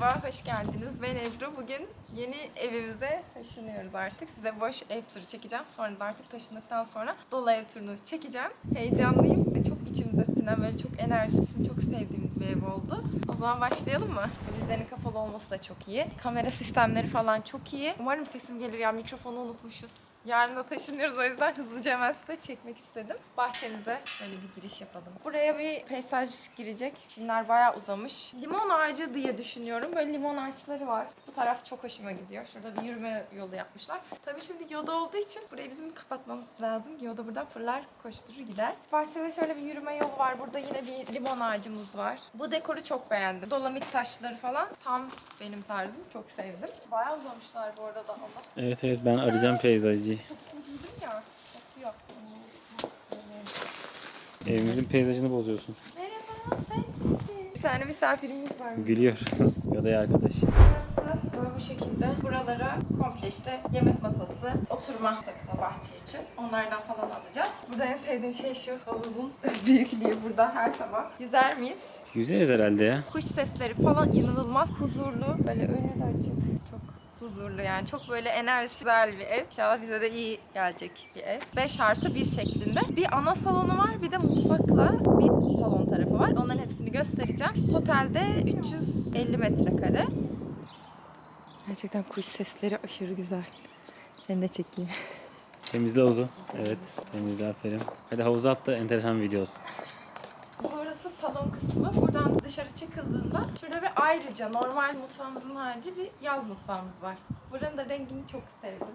hoş geldiniz. Ben Ebru. Bugün yeni evimize taşınıyoruz artık. Size boş ev turu çekeceğim. Sonra da artık taşındıktan sonra dolu ev turunu çekeceğim. Heyecanlıyım ve çok içimize sinen, böyle çok enerjisini çok sevdiğimiz bir ev oldu. O zaman başlayalım mı? Vizlerin kapalı olması da çok iyi. Kamera sistemleri falan çok iyi. Umarım sesim gelir ya. Mikrofonu unutmuşuz. Yarın da taşınıyoruz o yüzden hızlıca hemen size çekmek istedim. Bahçemize böyle bir giriş yapalım. Buraya bir peyzaj girecek. Çimler bayağı uzamış. Limon ağacı diye düşünüyorum. Böyle limon ağaçları var. Bu taraf çok hoşuma gidiyor. Şurada bir yürüme yolu yapmışlar. Tabii şimdi yoda olduğu için burayı bizim kapatmamız lazım. Yoda buradan fırlar, koşturur gider. Bahçede şöyle bir yürüme yolu var. Burada yine bir limon ağacımız var. Bu dekoru çok beğendim. Dolomit taşları falan tam benim tarzım. Çok sevdim. Bayağı uzamışlar bu arada ama. Evet evet ben arayacağım peyzajcıyı. Giydim ya. Batıyor. Evimizin peyzajını bozuyorsun. Merhaba, ben kimsin? Bir tane misafirimiz var. Gülüyor. ya da arkadaş. Burası böyle bu şekilde. Buralara komple işte yemek masası, oturma takımı bahçe için. Onlardan falan alacağız. Burada en sevdiğim şey şu havuzun büyüklüğü burada her sabah. Yüzer miyiz? Yüzeriz herhalde ya. Kuş sesleri falan inanılmaz huzurlu. Böyle önü de açık. Çok huzurlu yani. Çok böyle enerjisi güzel bir ev. İnşallah bize de iyi gelecek bir ev. 5 artı 1 şeklinde. Bir ana salonu var bir de mutfakla bir salon tarafı var. Onların hepsini göstereceğim. Totalde 350 metrekare. Gerçekten kuş sesleri aşırı güzel. Seni de çekeyim. Temizle havuzu. Evet temizle aferin. Hadi havuza at da enteresan bir video olsun. Burası salon kısmı. Buradan dışarı çıkıldığında şurada bir ayrıca normal mutfağımızın harici bir yaz mutfağımız var. Buranın da rengini çok sevdim.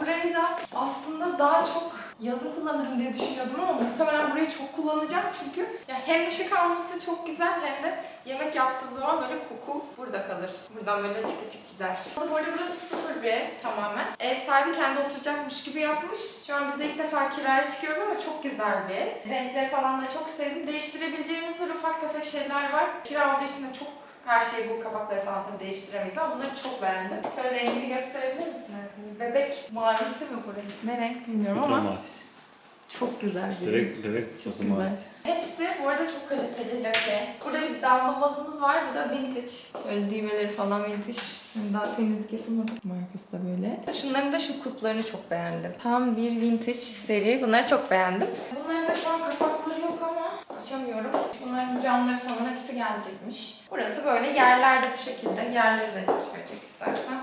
Burayı da aslında daha çok yazın kullanırım diye düşünüyordum ama muhtemelen burayı çok kullanacağım çünkü ya hem ışık alması çok güzel hem de yemek yaptığım zaman böyle koku burada kalır. Buradan böyle çık çık gider. Bu arada burası sıfır bir ev tamamen. Ev sahibi kendi oturacakmış gibi yapmış. Şu an biz de ilk defa kiraya çıkıyoruz ama çok güzel bir ev. Renkleri falan da çok sevdim. Değiştirebileceğimiz böyle ufak tefek şeyler var. Kira olduğu için de çok her şeyi bu kapakları falan tabii değiştiremeyiz ama bunları çok beğendim. Şöyle rengini gösterebilir misin? Bebek mavisi mi bu renk? Ne renk bilmiyorum ama mavisi. çok güzel bir. Bebek, bebek Çok pozu güzel. mavisi. Hepsi bu arada çok kaliteli lake. Burada bir damlamazımız var. Bu da vintage. Şöyle düğmeleri falan vintage. Yani daha temizlik yapılmadı. Markası da böyle. Şunların da şu kulplarını çok beğendim. Tam bir vintage seri. Bunları çok beğendim. Bunların da şu an ama açamıyorum. Bunların camları falan hepsi gelecekmiş. Burası böyle yerlerde bu şekilde. Yerleri de gösterecek istersen.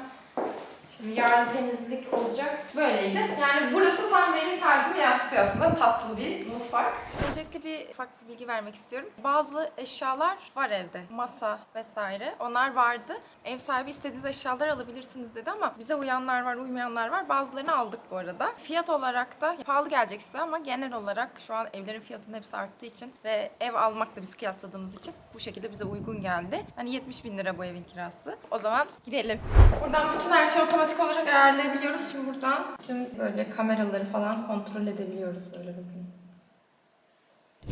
Şimdi yarın temizlik olacak. Böyleydi. Yani burası tam benim tarzımı yansıtıyor aslında. Tatlı bir mutfak. Öncelikle bir ufak bir bilgi vermek istiyorum. Bazı eşyalar var evde. Masa vesaire. Onlar vardı. Ev sahibi istediğiniz eşyaları alabilirsiniz dedi ama bize uyanlar var, uymayanlar var. Bazılarını aldık bu arada. Fiyat olarak da pahalı gelecek size ama genel olarak şu an evlerin fiyatının hepsi arttığı için ve ev almakla biz kıyasladığımız için bu şekilde bize uygun geldi. Hani 70 bin lira bu evin kirası. O zaman girelim. Buradan bütün her şeyi otomatik olarak ayarlayabiliyoruz. Şimdi buradan tüm böyle kameraları falan kontrol edebiliyoruz böyle bakın.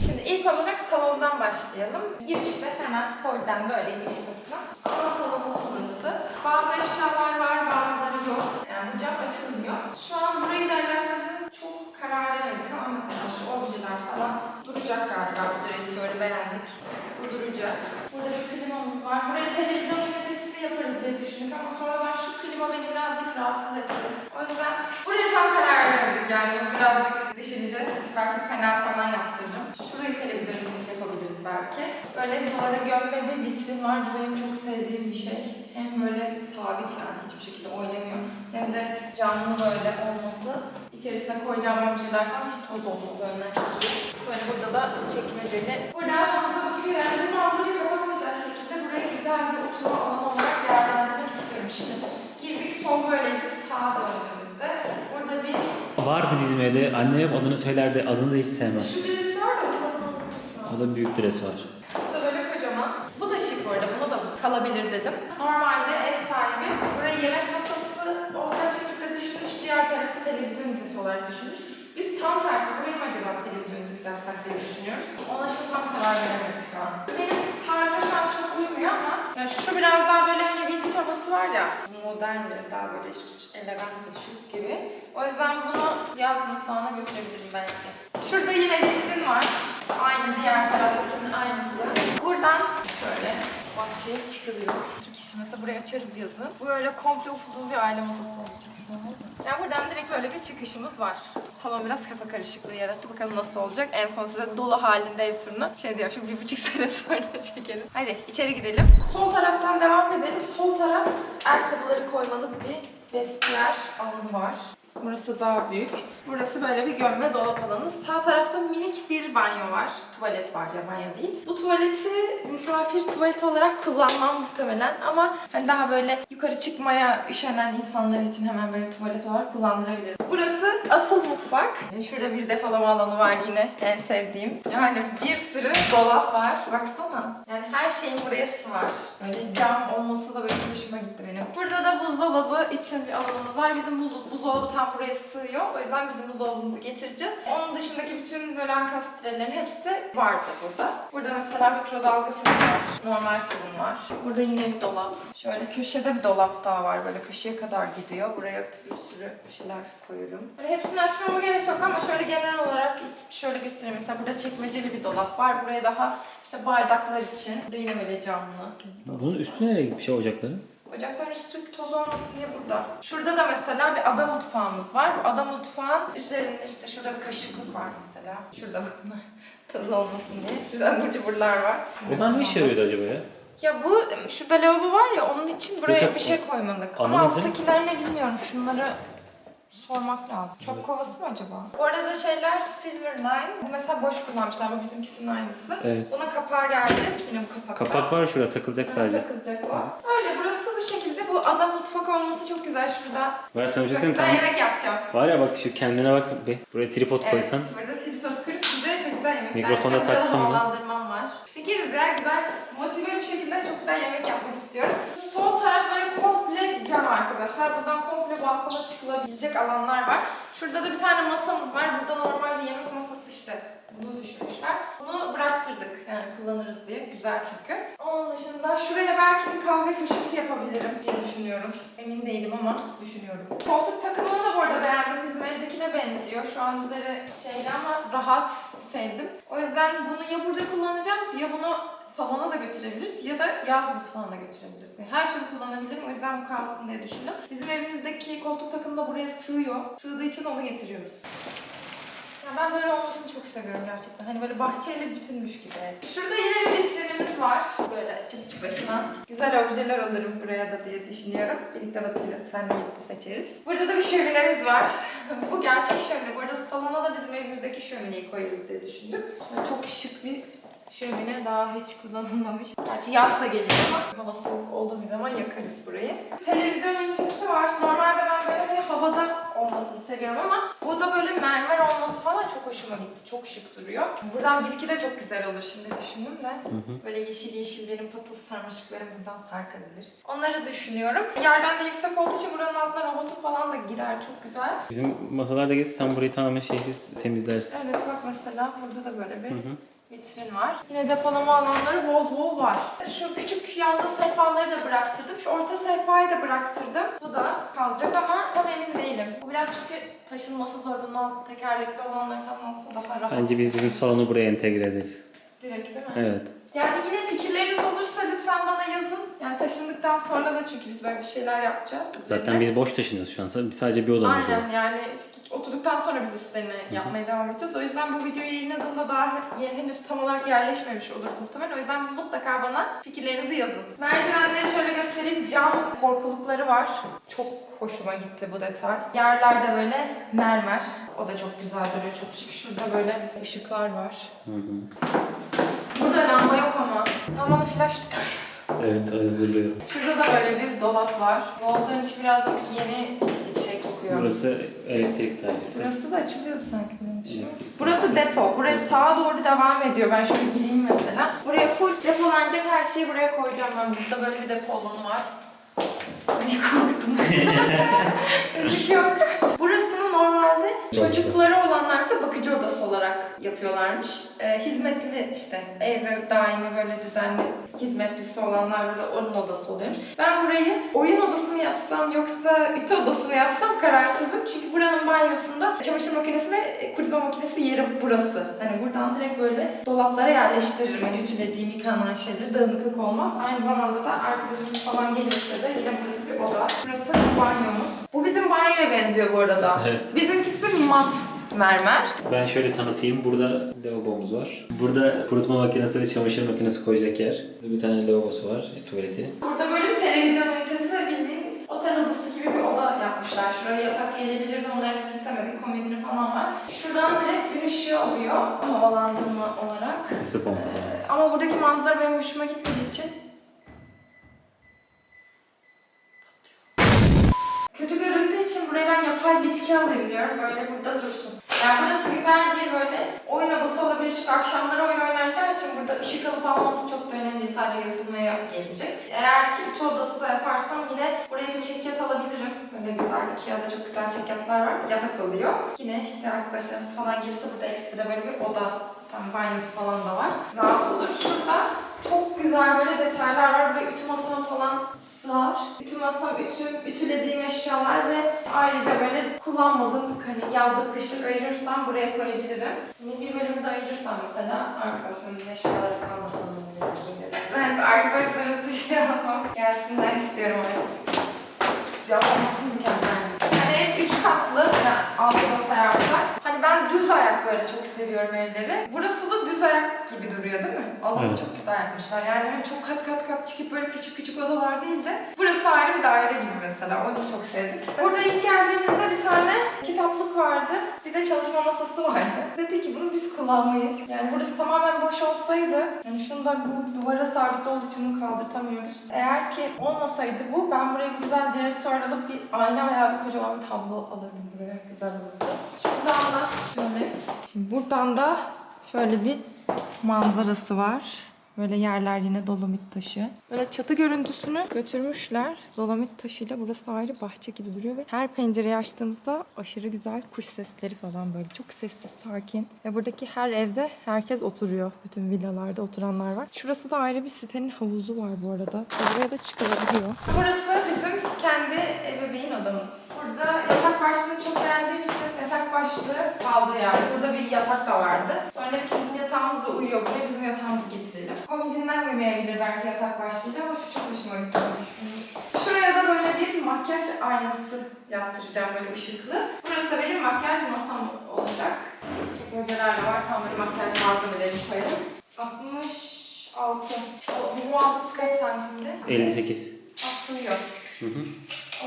Şimdi ilk olarak salondan başlayalım. Girişte hemen holden böyle giriş kapısına. Ana salonumuz burası. Bazı eşyalar var, bazıları yok. Yani bu cam açılmıyor. Şu an burayı da alakalı çok karar veremedik ama mesela şu objeler falan duracak galiba. Bu dresörü beğendik. Bu duracak. Burada bir klimamız var. Buraya televizyon ünitesi yaparız diye düşündük ama sonradan şu klima beni birazcık rahatsız etti. O yüzden buraya tam karar veremedik yani. Birazcık düşüneceğiz. Belki panel falan yaptırırım. Şurayı televizyon yapabiliriz belki. Böyle duvara gömme bir vitrin var. Bu benim çok sevdiğim bir şey. Hem böyle sabit yani hiçbir şekilde oynamıyor. Hem de canlı böyle olması. İçerisine koyacağım objeler falan hiç toz olmaz. İyi. Böyle burada da çekmeceli. Burada fazla bakıyor yani bu manzarayı kapatmayacak şekilde burayı güzel bir oturma alanı olarak değerlendirmek istiyorum şimdi. Girdik sol böyleydi sağa döndüğümüzde. Burada bir Vardı bizim evde. Annem hep adını söylerdi. Adını da hiç sevmez. şu birisi var da adını unuttum şu an. O da büyük dres var. Bu da böyle kocaman. Bu da şık bu arada. Buna da kalabilir dedim. Normalde ev sahibi buraya yemek masası olacak şekilde düşünmüş. Diğer tarafı televizyon ünitesi olarak düşünmüş. Biz tam tersi burayı mı acaba televizyon ünitesi yapsak diye düşünüyoruz. Ona işte tam karar veremedik şu an. Benim tarza şu an çok uymuyor ama yani şu biraz daha böyle hani vintage havası var ya. Modern daha böyle elegant şık gibi. O yüzden bunu yaz mutfağına götürebilirim belki. Şurada yine vitrin var. Aynı diğer taraftakinin aynısı. Buradan şöyle bahçeye çıkılıyor. İki kişi mesela buraya açarız yazın. Bu öyle komple upuzun bir aile masası olacak. Yani buradan direkt böyle bir çıkışımız var. Salon biraz kafa karışıklığı yarattı. Bakalım nasıl olacak. En son size dolu halinde ev turunu şey diyor şu bir buçuk sene sonra çekelim. Hadi içeri girelim. Sol taraftan devam edelim. Sol taraf ayakkabıları koymalık bir vestiyer alanı var. Burası daha büyük. Burası böyle bir gömme dolap alanı. Sağ tarafta minik bir banyo var. Tuvalet var ya banyo değil. Bu tuvaleti misafir tuvaleti olarak kullanmam muhtemelen ama hani daha böyle yukarı çıkmaya üşenen insanlar için hemen böyle tuvalet olarak kullandırabilirim. Burası asıl mutfak. Şurada bir depolama alanı var yine en sevdiğim. Yani bir sürü dolap var. Baksana. Yani her şeyin buraya sığar. Böyle cam olması da böyle hoşuma gitti benim. Burada da buzdolabı için bir alanımız var. Bizim buz- buzdolabı tam buraya sığıyor. O yüzden bizim buzdolabımızı getireceğiz. Onun dışındaki bütün böyle ankastrelerin hepsi vardı burada. Burada mesela mikrodalga fırın var. Normal fırın var. Burada yine bir dolap. Şöyle köşede bir dolap daha var. Böyle köşeye kadar gidiyor. Buraya bir sürü şeyler koyuyorum. Böyle hepsini açmama gerek yok ama şöyle genel olarak şöyle göstereyim. Mesela burada çekmeceli bir dolap var. Buraya daha işte bardaklar için. Burada yine böyle camlı. Bunun üstüne nereye gitmiş ya ocakları? Ocakların üstü toz olmasın diye burada. Şurada da mesela bir ada mutfağımız var. Bu ada mutfağın üzerinde işte şurada bir kaşıklık var mesela. Şurada bakın toz olmasın diye. Şurada abur cuburlar var. Bunlar ne işe yarıyordu acaba ya? Ya bu şurada lavabo var ya onun için buraya bir şey koymadık. Ama Anlamadım. alttakiler ne bilmiyorum. Şunları sormak lazım. Çöp kovası mı acaba? Bu arada şeyler Silverline. Bu mesela boş kullanmışlar. Bu bizimkisinin aynısı. Evet. Buna kapağı gelecek. Yine bu kapakta. Kapak var şurada takılacak Evet, sadece. takılacak o. Öyle burası bu şekilde. Bu ada mutfak olması çok güzel şurada. Var sana bir şey söyleyeyim tamam. yemek yapacağım. Var ya bak şu kendine bak be. Buraya tripod koysan. Evet, burada tripod kurup size çok güzel yemekler Mikrofona yapacağım. Burada da taktın mı? havalandırmam var. Çekeriz ya güzel, motive bir şekilde çok güzel yemek yapmak istiyorum. Sol taraf böyle komple cam arkadaşlar. Buradan komple balkona çıkılabilecek alanlar var. Şurada da bir tane masamız var. Burada normalde yemek masası işte. Bunu düşürmüşler. Bunu bıraktırdık yani kullanırız diye. Güzel çünkü. Onun dışında şuraya belki bir kahve köşesi yapabilirim diye düşünüyorum. Emin değilim ama düşünüyorum. Koltuk takımını da bu arada beğendim. Bizim evdekine benziyor. Şu an üzeri şeyli ama rahat sevdim. O yüzden bunu ya burada kullanacağız ya bunu salona da götürebiliriz ya da yaz mutfağına götürebiliriz. Yani her türlü kullanabilirim. O yüzden bu kalsın diye düşündüm. Bizim evimizdeki koltuk takımı da buraya sığıyor. Sığdığı için onu getiriyoruz. Ya ben böyle olmasını çok seviyorum gerçekten. Hani böyle bahçeyle bütünmüş gibi. Şurada yine bir vitrinimiz var. Böyle çıp çıp açılan. Güzel objeler alırım buraya da diye düşünüyorum. Birlikte bakacağız. Senle birlikte seçeriz. Burada da bir şöminemiz var. Bu gerçek şömine. Bu arada salona da bizim evimizdeki şömineyi koyarız diye düşündük. Böyle çok şık bir şömine daha hiç kullanılmamış. Gerçi yaz da geliyor ama hava soğuk olduğu bir zaman yakarız burayı. Televizyon ünitesi var. Normalde ben böyle hani havada olmasını seviyorum ama bu da böyle mermer olması falan çok hoşuma gitti. Çok şık duruyor. Buradan bitki de çok güzel olur şimdi düşündüm de. Böyle yeşil yeşil benim patos sarmaşıklarım buradan sarkabilir. Onları düşünüyorum. Yerden de yüksek olduğu için buranın altına robotu falan da girer. Çok güzel. Bizim masalarda geç sen burayı tamamen şeysiz temizlersin. Evet bak mesela burada da böyle bir vitrin var. Yine depolama alanları bol bol var. Şu küçük yanda sehpaları da bıraktırdım. Şu orta sehpayı da bıraktırdım. Bu da kalacak ama tam emin değilim. Bu biraz çünkü taşınması zor. Bunun altı tekerlekli olanları falan olsa daha rahat. Bence biz bizim salonu buraya entegre ederiz. Direkt değil mi? Evet. Yani yine fikirleriniz olursa lütfen bana yazın. Yani taşındıktan sonra da çünkü biz böyle bir şeyler yapacağız. Zaten Üzerine. biz boş taşınıyoruz şu an. Sadece bir odamız var. Aynen yani oturduktan sonra biz üstlerine yapmaya devam edeceğiz. O yüzden bu videoyu yayınladığımda daha henüz tam olarak yerleşmemiş oluruz muhtemelen. O yüzden mutlaka bana fikirlerinizi yazın. Merdivenleri şöyle göstereyim. Cam korkulukları var. Çok hoşuma gitti bu detay. Yerlerde böyle mermer. O da çok güzel duruyor. Çok şık. Şurada böyle ışıklar var. Hı hı. Bana flash tutar mısın? Evet hazırlıyorum. Şurada da böyle bir dolap var. Dolapların içi birazcık yeni şey kokuyor. Burası elektrik dairesi. Burası da açılıyordu sanki benim için. Burası depo. Buraya sağa doğru devam ediyor. Ben şöyle gireyim mesela. Buraya full depolanacak her şeyi buraya koyacağım ben. Burada böyle bir depo alanı var. Ay korktum. Müzik yok. Normalde çocukları olanlarsa bakıcı odası olarak yapıyorlarmış. Ee, hizmetli işte eve daimi böyle düzenli hizmetlisi olanlar burada onun odası oluyormuş. Ben burayı oyun odası mı yapsam yoksa ütü odası mı yapsam kararsızım. Çünkü buranın banyosunda çamaşır makinesi ve kurutma makinesi yeri burası. Hani buradan direkt böyle dolaplara yerleştiririm. Hani ütülediğim, yıkanan şeyleri dağınıklık olmaz. Aynı zamanda da arkadaşımız falan gelirse de yine burası bir oda. Burası banyomuz. Bu bizim banyoya benziyor bu arada. Evet. Bizimkisi mat mermer. Ben şöyle tanıtayım. Burada lavabomuz var. Burada kurutma makinesi ve çamaşır makinesi koyacak yer. Burada bir tane lavabosu var, e, tuvaleti. Burada böyle bir televizyon ünitesi ve bildiğin otel odası gibi bir oda yapmışlar. Şuraya yatak gelebilirdi onu hepsi istemedik. Komodini falan var. Şuradan direkt gün ışığı alıyor. Havalandırma olarak. Isı pompası. Ee, Ama buradaki manzara benim hoşuma gitmediği için Kötü göründüğü için buraya ben alayım diyorum. Böyle burada dursun. Yani burası güzel bir böyle oyun odası olabilir. Çünkü akşamları oyun oynanacağı için burada ışık alıp almaması çok da önemli değil. Sadece yatılmaya gelecek. Eğer ki ütü odası da yaparsam yine buraya bir çekyat alabilirim. Böyle güzel. Ikea'da çok güzel çekyatlar var. Yatak alıyor. Yine işte arkadaşlarımız falan gelirse burada ekstra böyle bir oda. Tam banyosu falan da var. Rahat olur. Çok güzel böyle detaylar var. Böyle ütü masam falan sığar. Ütü masam, ütü, ütülediğim eşyalar ve ayrıca böyle kullanmadığım hani yazlık kışlık ayırırsam buraya koyabilirim. Yine bir bölümü de ayırırsam mesela arkadaşlarımızın eşyaları falan kullanabilirim. Ben hep arkadaşlarımızı şey yapmam. Gelsinler istiyorum öyle. Cam olması mükemmel. Hani hep üç katlı, yani altına sayarsak. Ben düz ayak böyle çok seviyorum evleri. Burası da düz ayak gibi duruyor değil mi? Alanı Evet. çok güzel yapmışlar. Yani hani çok kat kat kat çıkıp böyle küçük küçük odalar değil de burası ayrı bir daire gibi mesela. Onu çok sevdim. Burada ilk geldiğimizde bir tane kitaplık vardı. Bir de çalışma masası vardı. Dedi ki bunu biz kullanmayız. Yani burası tamamen boş olsaydı, yani şunu da bu duvara sabit olduğu için bunu kaldırtamıyoruz. Eğer ki olmasaydı bu, ben buraya güzel dresör alıp bir ayna veya bir kocaman bir tablo alırdım buraya. Güzel olurdu. Şuradan da şöyle. Şimdi buradan da şöyle bir manzarası var. Böyle yerler yine dolomit taşı. Böyle çatı görüntüsünü götürmüşler. Dolomit taşıyla burası ayrı bahçe gibi duruyor ve her pencereyi açtığımızda aşırı güzel kuş sesleri falan böyle çok sessiz, sakin. Ve buradaki her evde herkes oturuyor. Bütün villalarda oturanlar var. Şurası da ayrı bir sitenin havuzu var bu arada. Buraya da çıkılabiliyor. Burası bizim kendi ebeveyn odamız. Burada yatak başlığını çok beğendiğim için yatak başlığı kaldı yani. Burada bir yatak da vardı. Sonra dedik bizim yatağımız da uyuyor buraya. Bizim yatağımızı getirelim. Komodinden uyumayabilir belki yatak başlığıyla ama şu çok hoşuma gitti. Şuraya da böyle bir makyaj aynası yaptıracağım böyle ışıklı. Burası da benim makyaj masam olacak. Çekmeceler de var. Tam böyle makyaj malzemelerini koyarım. 66. O, bizim aldığımız kaç santimdi? 58. Aslıyor. Hı hı.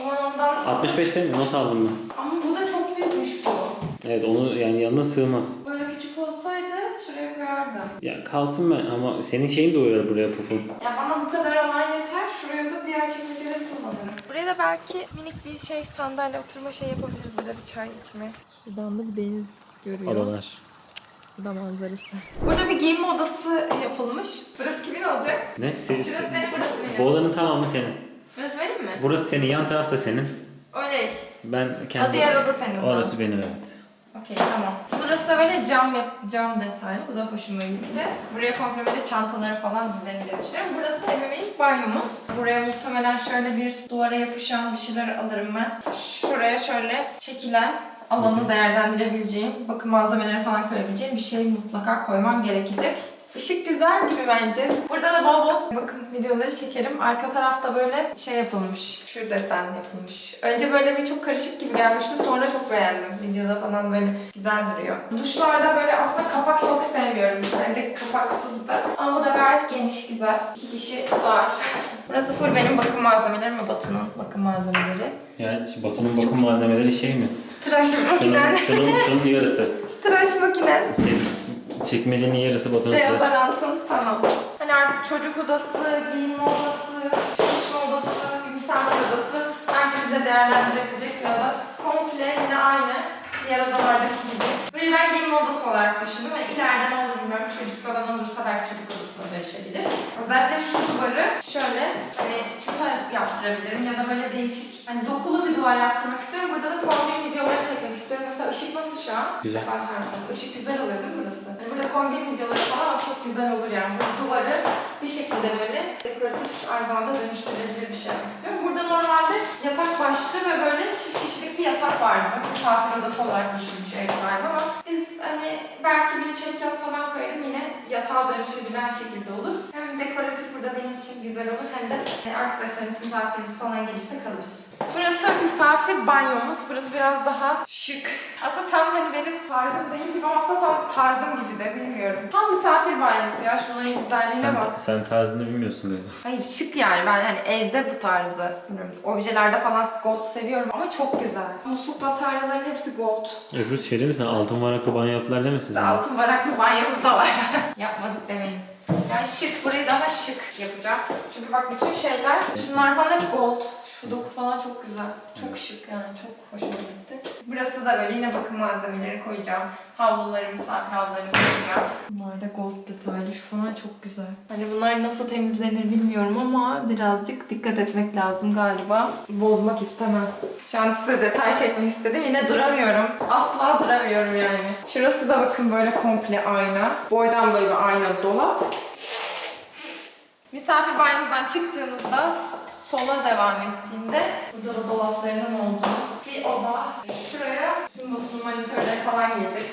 O zaman ondan... 65 değil mi? Not aldım ben. Ama bu da çok büyükmüş bu. Evet onu yani yanına sığmaz. Böyle küçük olsaydı şuraya koyardım. Ya kalsın ben ama senin şeyin de uyar buraya pufun. Ya bana bu kadar alan yeter. Şuraya da diğer çekmeceleri kullanırım. Buraya da belki minik bir şey sandalye oturma şey yapabiliriz. Bir de bir çay içme. Buradan da bir deniz görüyor. Adalar. Bu da manzarası. Burada bir giyinme odası yapılmış. Burası kimin olacak? Ne? Siz, Şurası senin, burası benim. bu odanın tamamı senin. Burası benim mi? Burası senin, yan taraf da senin. Öyle. Ben O kendi... diğer oda senin. o. Orası benim evet. Okey tamam. Burası da böyle cam yap cam detaylı. Bu da hoşuma gitti. Buraya komple böyle çantaları falan diye düşünüyorum. Burası da ebeveyn banyomuz. Buraya muhtemelen şöyle bir duvara yapışan bir şeyler alırım ben. Şuraya şöyle çekilen alanı değerlendirebileceğim, bakım malzemeleri falan koyabileceğim bir şey mutlaka koymam gerekecek. Işık güzel gibi bence. Burada da bol bol bakım videoları çekerim. Arka tarafta böyle şey yapılmış. Şu desen yapılmış. Önce böyle bir çok karışık gibi gelmişti. Sonra çok beğendim. Videoda falan böyle güzel duruyor. Duşlarda böyle aslında kapak çok sevmiyorum. Evde kapaksızdı. Ama bu da gayet geniş güzel. İki kişi sığar. Burası full benim bakım malzemelerim ve Batu'nun bakım malzemeleri. Yani Batu'nun bakım malzemeleri şey mi? Tıraş Şunun, makinen. şunun, şunun yarısı. Tıraş makinen. Çek, çekmecenin yarısı Batu'nun tıraşı. Deodorantın tamam. Hani artık çocuk odası, giyinme odası, çalışma odası, misafir odası her şekilde değerlendirebilecek bir oda. Komple yine aynı diğer odalardaki gibi. Burayı ben giyinme odası olarak düşündüm. Hani ileride ne olur bilmiyorum. Çocuk falan olursa belki çocuk odasına dönüşebilir. Özellikle şu duvarı şöyle hani çıta yaptırabilirim ya da böyle değişik hani dokulu bir duvar yaptırmak istiyorum. Burada da kombin videoları çekmek istiyorum. Mesela ışık nasıl şu an? Güzel. Başlarsam. Işık güzel oluyor değil mi burası? Hani burada kombin videoları falan çok güzel olur yani. Bu duvarı bir şekilde böyle dekoratif aynı zamanda dönüştürülebilir bir şey yapmak istiyorum. Burada normalde yatak başlı ve böyle çift kişilik bir yatak vardı. Misafir odası olarak düşünmüş ev sahibi ama biz hani belki bir çekyat falan koyarım yine yatağa dönüşebilen şekilde olur. Hem dekoratif burada benim için güzel olur hem de e, arkadaşlarımız, misafirimiz falan gelirse kalır. Burası misafir banyomuz. Burası biraz daha şık. Aslında tam hani benim tarzım değil gibi ama aslında tam tarzım gibi de bilmiyorum. Tam misafir banyosu ya. Şunların güzelliğine Sen, bak. sen tarzını bilmiyorsun galiba. Hayır şık yani ben hani evde bu tarzı bilmiyorum, objelerde falan gold seviyorum ama çok güzel. Musluk bataryaların hepsi gold. Öbür şey değil mi sen altın varaklı banyo yaptılar demesin? Altın varaklı banyomuz da var. Yapmadık demeyiz. Yani şık, burayı daha şık yapacağım. Çünkü bak bütün şeyler, şunlar falan hep gold. Şu doku falan çok güzel. Çok şık yani, çok hoşuma gitti. Burası da böyle yine bakım malzemeleri koyacağım. Havluları, misafir havlularını koyacağım. Bunlar da gold detaylı, şu falan çok güzel. Hani bunlar nasıl temizlenir bilmiyorum ama birazcık dikkat etmek lazım galiba. Bozmak istemem. Şu an size detay çekmek istedim. Yine duramıyorum. Asla duramıyorum yani. Şurası da bakın böyle komple ayna. Boydan boya bir ayna dolap. Misafir banyomuzdan çıktığımızda sola devam ettiğinde burada da dolaplarının olduğu bir oda. Şuraya tüm botunun monitörleri falan gelecek.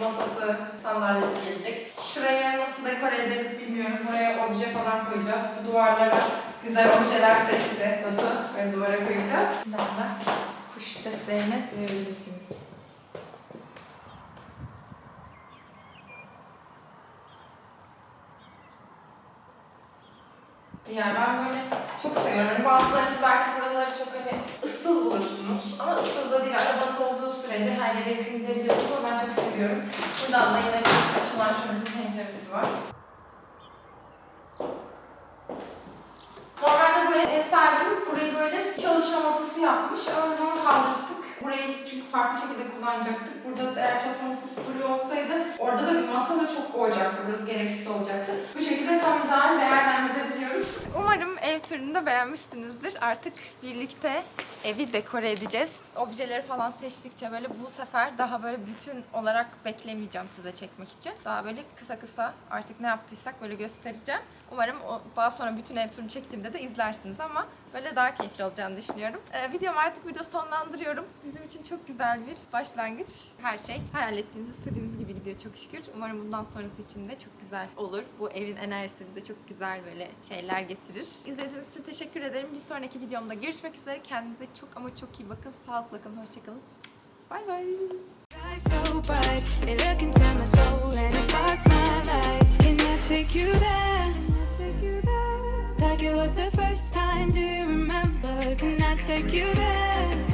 Masası, sandalyesi gelecek. Şuraya nasıl dekore ederiz bilmiyorum. Buraya obje falan koyacağız. Bu duvarlara güzel objeler seçti Dadu. Böyle duvara koyacağız. Buradan da kuş seslerini duyabilirsiniz. Yani ben böyle çok seviyorum. Hani bazılarınız belki buraları çok hani ıssız bulursunuz. Ama ıssız da değil. Arabanız olduğu sürece her yere yakın gidebiliyorsunuz ama ben çok seviyorum. Buradan da yine açılan şöyle bir penceresi var. Normalde bu ev sahibimiz burayı böyle çalışma masası yapmış ama biz onu kaldırdık. Burayı çünkü farklı şekilde kullanacaktık. Burada da eğer çalışma masası duruyor olsaydı orada da bir masa ve çok boğacaktı. Burası gereksiz olacaktı. Bu şekilde tam ideal değerlendirebiliyoruz. Umarım ev turunu da beğenmişsinizdir. Artık birlikte evi dekore edeceğiz. Objeleri falan seçtikçe böyle bu sefer daha böyle bütün olarak beklemeyeceğim size çekmek için. Daha böyle kısa kısa artık ne yaptıysak böyle göstereceğim. Umarım daha sonra bütün ev turunu çektiğimde de izlersiniz ama böyle daha keyifli olacağını düşünüyorum. Ee, videomu artık burada sonlandırıyorum. Bizim için çok güzel bir başlangıç. Her şey hayal ettiğimiz, istediğimiz gibi gidiyor çok şükür. Umarım bundan sonrası için de çok güzel olur. Bu evin enerjisi bize çok güzel böyle şeyler getirir. İzlediğiniz için teşekkür ederim. Bir sonraki videomda görüşmek üzere. Kendinize çok ama çok iyi bakın. Sağlıkla kalın. Hoşçakalın. Bay bay. Take you there? Take you there? Like it was the first time. Do you remember? Can I take you there?